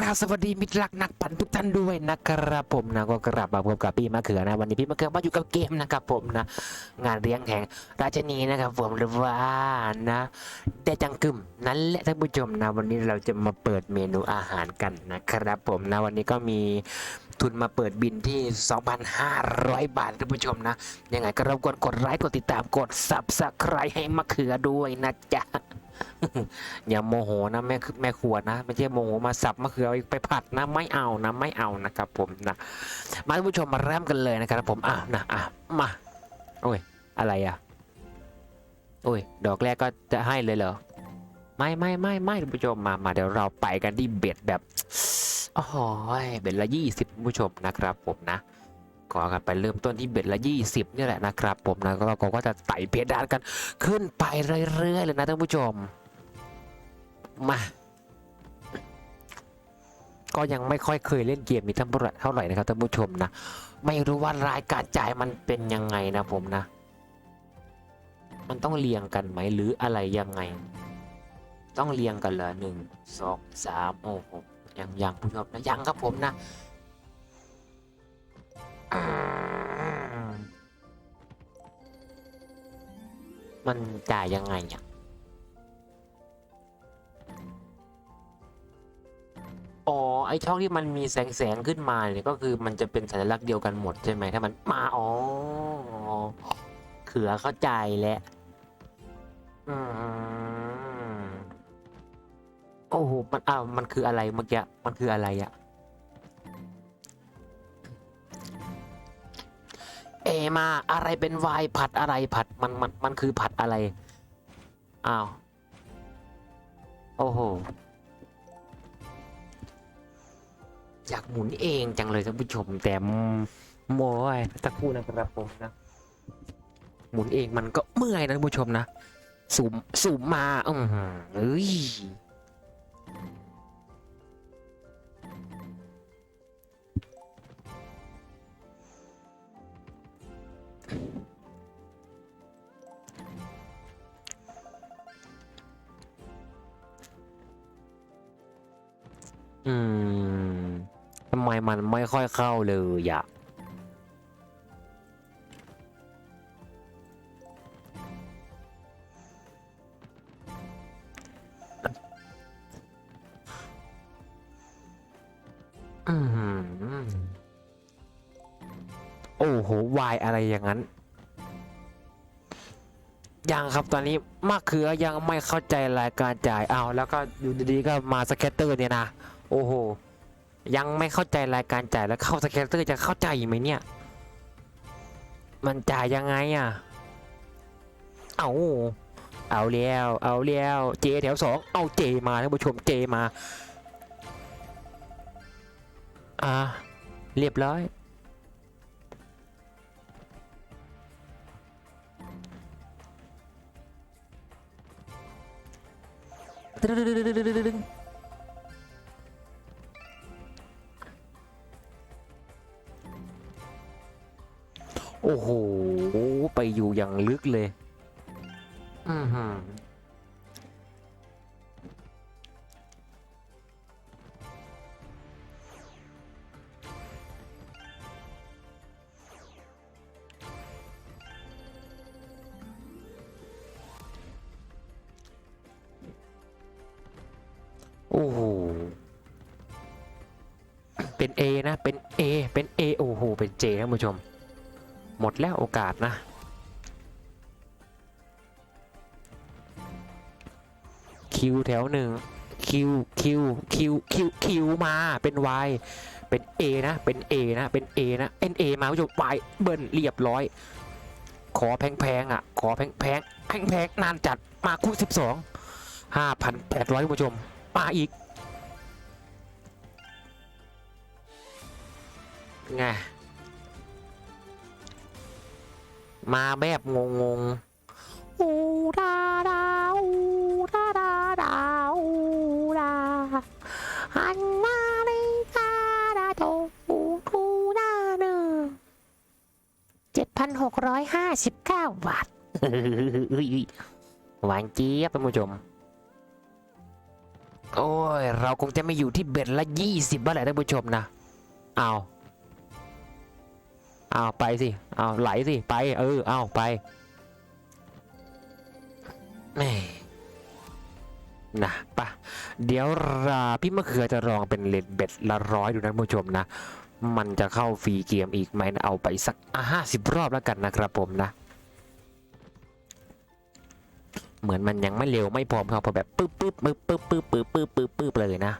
ราบสวัสดีมิตรรักนักปั่นทุกท่านด้วยนะครับผมนะก็กราบมาพบกับพี่มะเขือนะวันนี้พี่มะเขือมาอยู่กับเกมนะครับผมนะงานเลี้ยงแห่งราชนีนะครับผมหรือว่านะเดจังกึมนั่นแหละท่านผู้ชมนะวันนี้เราจะมาเปิดเมนูอาหารกันนะครับผมนะวันนี้ก็มีทุนมาเปิดบินที่ 2,500 บาทท่านผู้ชมนะยังไงก็รบกวนกดไลค์กดติดตามกด subscribe ให้มะเขือด้วยนะจ๊ะ อย่าโมโหนะแม่แม่ครัวนะไม่ใช่โมโหมาสับมะเขือไปผัดนะไม่เอานะไม่เอานะครับผมนะมาท่านผู้ชมมาเริ่มกันเลยนะครับผมอะนะอะมาโอ้ยอะไรอะโอ้ยดอกแรกก็จะให้เลยเหรอไม่ไม่ไม่ไม่ท่านผู้ชมมามาเดี๋ยวเราไปกันที่เบ็ดแบบอ้โหเบ็ดละยี่สิบผู้ชมนะครับผมนะ ก็กันไปเริ่มต้นที่เบ็ดละยี่สิบนี่แหละนะครับ ผมนะก็เราก็จะไต่เพดานกันขึ้นไปเรื่อยๆเลยนะท่านผู้ชม มาก็ยังไม่ค่อยเคยเล่นเกมนี้เท่าไรเท่าไหร่นะครับท่านผู้ชมนะ ไม่รู้ว่ารายการจ่ายมันเป็นยังไงนะผมนะ มันต้องเรียงกันไหมหรืออะไรยังไง ต้องเรียงกันเหรอหนึ่งสองสามโอ้โหยังยังผู้ชมนะยังครับผมนะ มันจ่ายยังไงอะอ๋อ ไอช่องที่มันมีแสงแสงขึ้นมาเนี่ยก็คือมันจะเป็นสัญลักษณ์เดียวกันหมดใช่ไหมถ้ามันมา อ๋อเขือเข้าใจแล้วอืมโอ้โห มันอ้าวมันคืออะไรเมื่อกี้ มันคืออะไรอะ เอมาอะไรเป็นวายผัดอะไรผัดมันมันมันคือผัดอะไร อ้าว โอ้โห อยากหมุนเองจังเลยท่านผู้ชมแต่โมยตะครู่นะครับผมนะ หมุนเองมันก็เมื่อยนะท่านผู้ชมนะสูมสูมมาอือหือเอ้ย อืมทำไมมันไม่ค่อยเข้าเลยอะอืมโอ้โห วายอะไรอย่างนั้น ยังครับตอนนี้มะเขือยังไม่เข้าใจรายการจ่ายเอาแล้วก็อยู่ดีๆก็มาสเก็ตเตอร์เนี่ยนะ โอ้โห ยังไม่เข้าใจรายการจ่ายแล้วเข้าสเก็ตเตอร์จะเข้าใจไหมเนี่ย มันจ่ายยังไงอะ เอาเอาแล้วเอาแล้วเจแถวสองเอาเจมาท่านผู้ชมเจมา อ่า เรียบร้อย โอ้โห ไปอยู่อย่างลึกเลย อือหือโอ้โห เป็น A นะ เป็น A เป็น A โอ้โห เป็น J ท่านผู้ชม หมดแล้วโอกาสนะคิวแถวหนึ่งคิวคิวคิวคิวคิวมาเป็น Y เป็น A นะ เป็น A นะ เป็น A นะ N A มาผู้ชม Y เบิ้ลเรียบร้อย ขอแพงๆอะ ขอแพงแพงแพงแพงๆนานจัดมาคู่สิบสองห้าพันแปดร้อยผู้ชมมาอีกไง มาแบบงงงๆอูดาดาอูดาดาดาอูดาอันนาลิกาดาโตอูทูดาเนอเจ็ดพันหกร้อยห้าสิบเก้าบาทหวานเจี๊ยบท่านผู้ชม โอ้ย เราคงจะไม่อยู่ที่เบ็ดละยี่สิบบ้าแหละท่านผู้ชมนะ เอา เอาไปสิเอาไหลสิไปเออเอาไปแม่นะปะเดี๋ยวราพี่มะเขือจะลองเป็นเลนเบ็ดละร้อยดูนะผู้ชมนะ มันจะเข้าฟรีเกมอีกไหมนะเอาไปสักห้าสิบรอบแล้วกันนะครับผมนะ เหมือนมันยังไม่เร็วไม่พร้อมครับพอแบบปึ๊บปึ๊บปึ๊บปึ๊บปึ๊บปึ๊บปึ๊บปึ๊บปึ๊บเลยนะ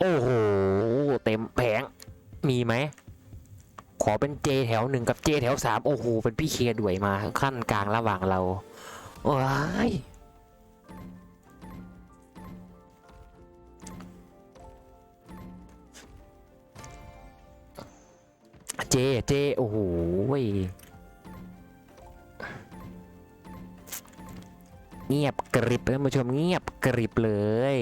โอ้โห เต็มแผง มีไหม ขอเป็นเจแถวหนึ่งกับเจแถวสามโอ้โห เป็นพี่เคด้วยมาขั้นกลางระหว่างเรา ว้ายเจ เจ โอ้โหเงียบกริบท่านผู้ชมเงียบกริบเลย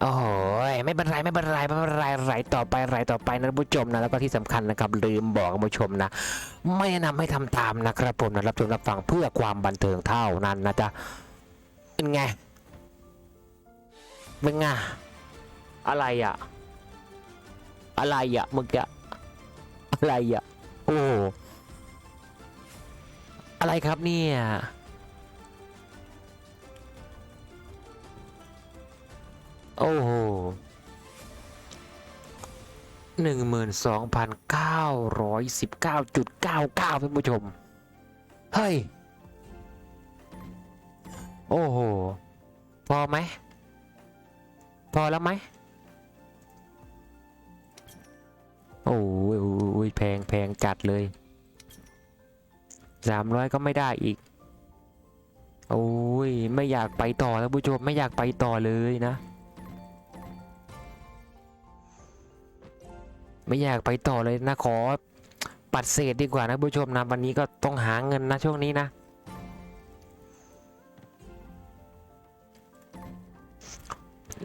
โอ้โหยไม่เป็นไรไม่เป็นไรไม่เป็นไรไหลต่อไปไหลต่อไปนะผู้ชมนะแล้วก็ที่สำคัญนะครับลืมบอกผู้ชมนะ ไม่แนะนำให้ทำตามนะครับผมนะรับชมรับฟังเพื่อความบันเทิงเท่านั้นนะจ๊ะเป็นไงเป็นไงอะไรอะ อะไรอะมึงจะอะไรอะโอ้อะไรครับเนี่ย โอ้โหหนึ่งหมื่นสองพันเก้าร้อยสิบเก้าจุดเก้าเก้าท่านผู้ชม เฮ้ย โอ้โห พอไหม พอแล้วไหม โอ้ยแพงแพงจัดเลยสามร้อยก็ไม่ได้อีก โอ้ย ไม่อยากไปต่อท่านผู้ชม ไม่อยากไปต่อเลยนะ ไม่อยากไปต่อเลยนะขอปัดเศษดีกว่านะผู้ชมนะวันนี้ก็ต้องหาเงินนะช่วงนี้นะ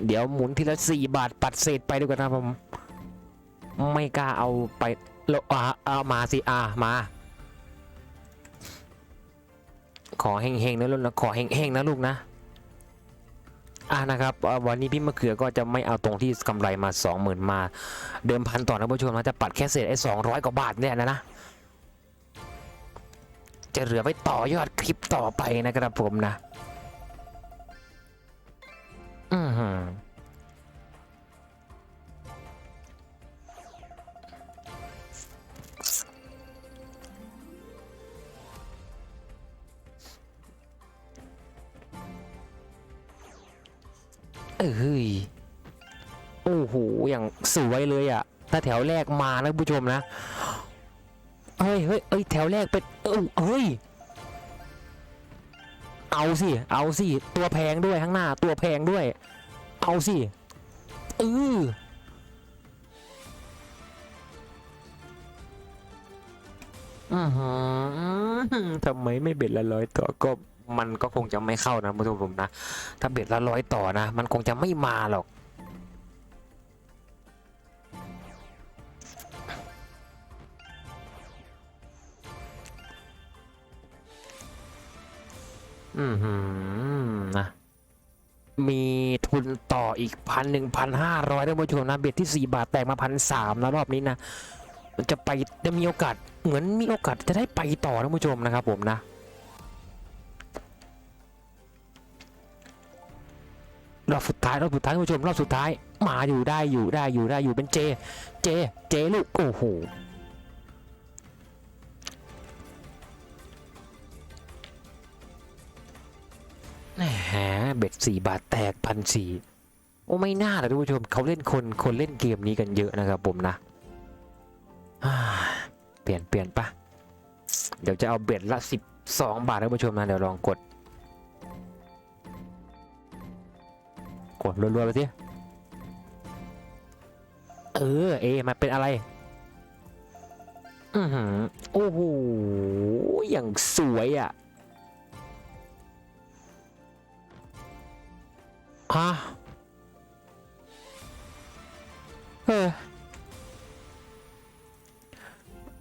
เดี๋ยวหมุนทีละสี่บาทปัดเศษไปดีกว่านะผม ไม่กล้าเอาไปแล้วอ่าเอามาสิอ่ามา ขอเฮงๆนะลูกนะขอเฮงๆนะลูกนะ อ่านะครับวันนี้พี่มะเขือก็จะไม่เอาตรงที่กำไรมา 20,000 มา เดิมพันต่อนะผู้ชมนะจะปัดแค่เศษไอ้200กว่าบาทเนี่ยนะนะจะเหลือไว้ต่อยอดคลิปต่อไปนะครับผมนะ อือหือ เอ้ยโอ้โหอย่างสวยเลยอะ ถ้าแถวแรกมานะผู้ชมนะเฮ้ยเฮ้ยเอ้ยแถวแรกเป็นเออเฮ้ยเอาสิ เอาสิ ตัวแพงด้วยข้างหน้า ตัวแพงด้วย เอาสิเอออือหือทำไมไม่เบ็ดละร้อยต่อก็ มันก็คงจะไม่เข้านะผู้ชมผมนะ ถ้าเบ็ดละร้อยต่อนะ มันคงจะไม่มาหรอกอือหือนะมีทุนต่ออีกพันหนึ่งพันห้าร้อยท่านผู้ชมนะ เบ็ดที่สี่บาทแตกมาพันสามแล้วรอบนี้นะ มันจะไปจะมีโอกาสเหมือนมีโอกาสจะได้ไปต่อท่านผู้ชมนะครับผมนะ รอบสุดท้ายรอบสุดท้ายท่านผู้ชมรอบสุดท้ายมาอยู่ได้อยู่ได้อยู่ได้อยู่เป็นเจ เจ เจลูกโอ้โหแหมเบ็ดสี่บาทแตกพันสี่โอ้ไม่น่าเลยท่านผู้ชมเขาเล่นคนคนเล่นเกมนี้กันเยอะนะครับผมนะเปลี่ยนเปลี่ยนปะเดี๋ยวจะเอาเบ็ดละสิบสองบาทท่านผู้ชมนะเดี๋ยวลองกด ดรัวๆไปสิเออเอมาเป็นอะไรอือหือโอ้โหอย่างสวยอะฮะเออ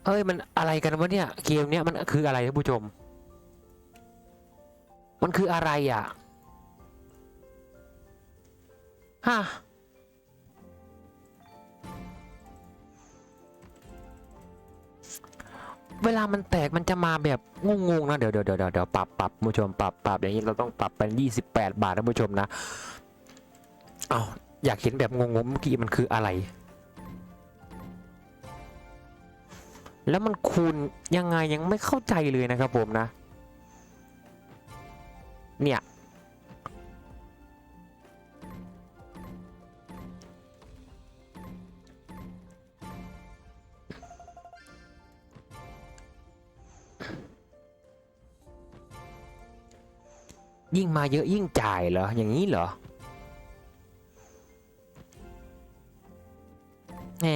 เอ้ยมันอะไรกันวะเนี่ย เกมเนี้ยมันคืออะไรท่านผู้ชม มันคืออะไรอะ ฮะเวลามันแตกมันจะมาแบบงงๆนะเดี๋ยวเดี๋ยวเดี๋ยวเดี๋ยวปรับปรับผู้ชมปรับปรับอย่างนี้เราต้องปรับเป็น 28 บาทนะผู้ชมนะเอาอยากเห็นแบบงงๆเมื่อกี้มันคืออะไร แล้วมันคูณยังไงยังไม่เข้าใจเลยนะครับผมนะ เนี่ย ยิ่งมาเยอะยิ่งจ่ายเหรอ อย่างนี้เหรอแหม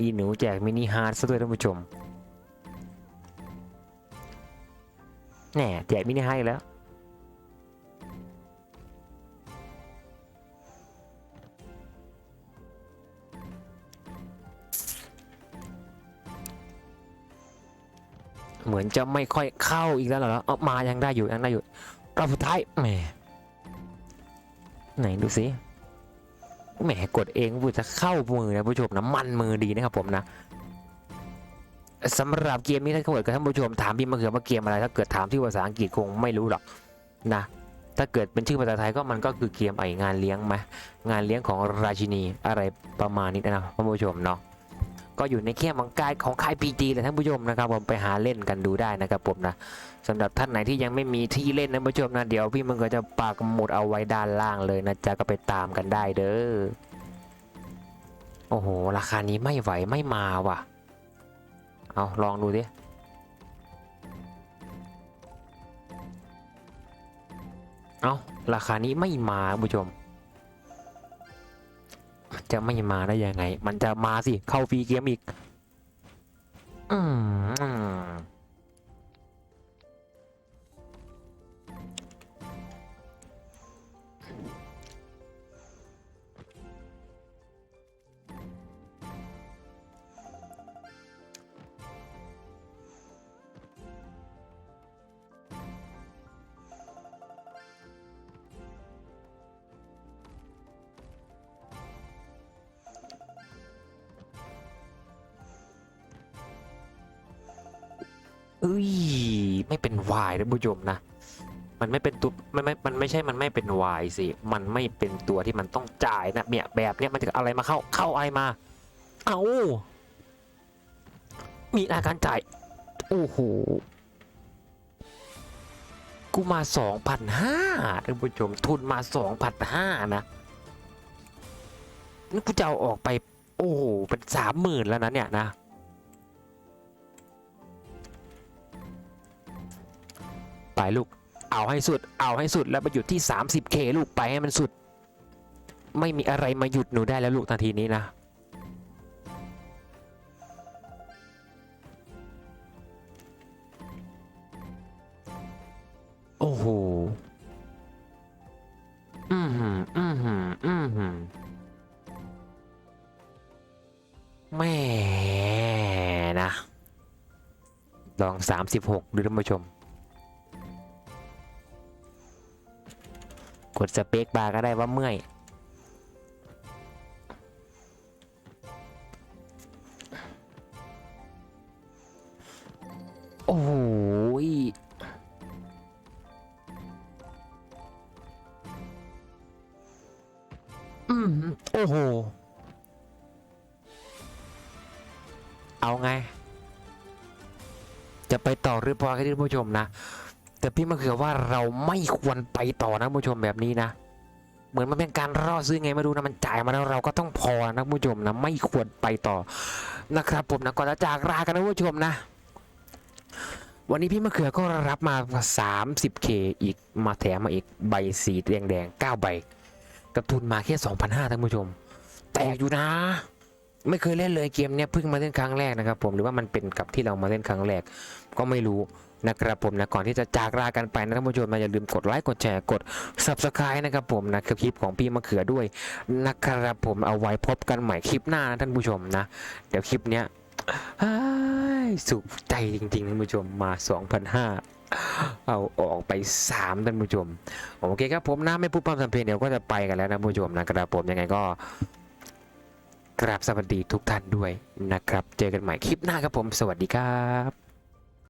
อีหนูแจกมินิฮาร์ดซะด้วยท่านผู้ชมแหน่แจกมินิฮาร์ดแล้วเหมือนจะไม่ค่อยเข้าอีกแล้วเหรอ เอามายังได้อยู่ยังได้อยู่ รอบสุดท้ายแหมไหนดูสิแหมกดเองพูดจะเข้ามือนะผู้ชมนะมันมือดีนะครับผมนะสำหรับเกมนี้ถ้าเกิดกับท่านผู้ชมถามพี่มะเขือว่าเกมอะไร ถ้าเกิดถามที่ภาษาอังกฤษคงไม่รู้หรอกนะ ถ้าเกิดเป็นชื่อภาษาไทยก็มันก็คือเกมไองานเลี้ยงไหมงานเลี้ยงของราชินีอะไรประมาณนี้นะท่านผู้ชมเนาะ ก็อยู่ในแค่มังกายของค่ายพีจีเลยท่านผู้ชมนะครับผมไปหาเล่นกันดูได้นะครับผมนะสำหรับท่านไหนที่ยังไม่มีที่เล่นนะผู้ชมนะเดี๋ยวพี่มึงก็จะปากหมุดเอาไว้ด้านล่างเลยนะจ๊ะก็ไปตามกันได้เด้อโอ้โหราคานี้ไม่ไหวไม่มาว่ะเอาลองดูดิเอาราคานี้ไม่มาผู้ชม จะไม่มาได้ยังไง มันจะมาสิ เข้าฟรีเกมอีก อืม เอ้ยไม่เป็นวายนะผู้ชมนะ มันไม่เป็นตัวมันไม่มันไม่ใช่มันไม่เป็นวายสิ มันไม่เป็นตัวที่มันต้องจ่ายนะเนี่ยแบบเนี้ยมันจะอะไรมาเข้าเข้าไรมา เอามีอาการจ่าย โอ้โหกูมาสองพันห้าท่านผู้ชมทุนมาสองพันห้านะนี่กูจะเอาออกไป โอ้โหเป็นสามหมื่นแล้วนะเนี่ยนะ ไปลูก เอาให้สุด เอาให้สุดแล้วไปหยุดที่ 30k ลูกไปให้มันสุด ไม่มีอะไรมาหยุดหนูได้แล้วลูกนาทีนี้นะโอ้โห อืมอืมอืมหืมแม่นะ ลอง 36 ดูท่านผู้ชม กดสเปคบาร์ก็ได้ว่าเมื่อย โอ้ยอืมโอ้โห เอาไง จะไปต่อหรือพอให้ท่านผู้ชมนะ แต่พี่มะเขือว่าเราไม่ควรไปต่อนะผู้ชมแบบนี้นะ เหมือนมันเป็นการรอซื้อไงไม่รู้นะมันจ่ายมาแล้วเราก็ต้องพอนะผู้ชมนะไม่ควรไปต่อนะครับ ผมนะก่อนจะจากลากันนะผู้ชมนะ วันนี้พี่มะเขือก็รับมา 30k อีกมาแถมมาอีกใบสีแดงแดงๆ9ใบกับทุนมาแค่ 2,500ท่านผู้ชม แต่อยู่นะไม่เคยเล่นเลยเกมเนี้ยเพิ่งมาเล่นครั้งแรกนะครับผมหรือว่ามันเป็นกับที่เรามาเล่นครั้งแรกก็ไม่รู้ นะครับผมนะก่อนที่จะจากลากันไปนะท่านผู้ชมนะอย่าลืมกดไลค์กดแชร์กด subscribe นะครับผมนะคลิปของพี่มะเขือด้วยนะครับผมเอาไว้พบกันใหม่คลิปหน้านะท่านผู้ชมนะ เดี๋ยวคลิปเนี้ยสุขใจจริงๆท่านผู้ชมมาเอาออกไปสามท่านผู้ชมโอเคครับผมนะไม่พูดพร่ำทำเพลงเดี๋ยวก็จะไปกันแล้วนะผู้ชมนะครับผมยังไงก็กราบสวัสดีทุกท่านด้วยนะครับ เจอกันใหม่คลิปหน้าครับผม สวัสดีครับ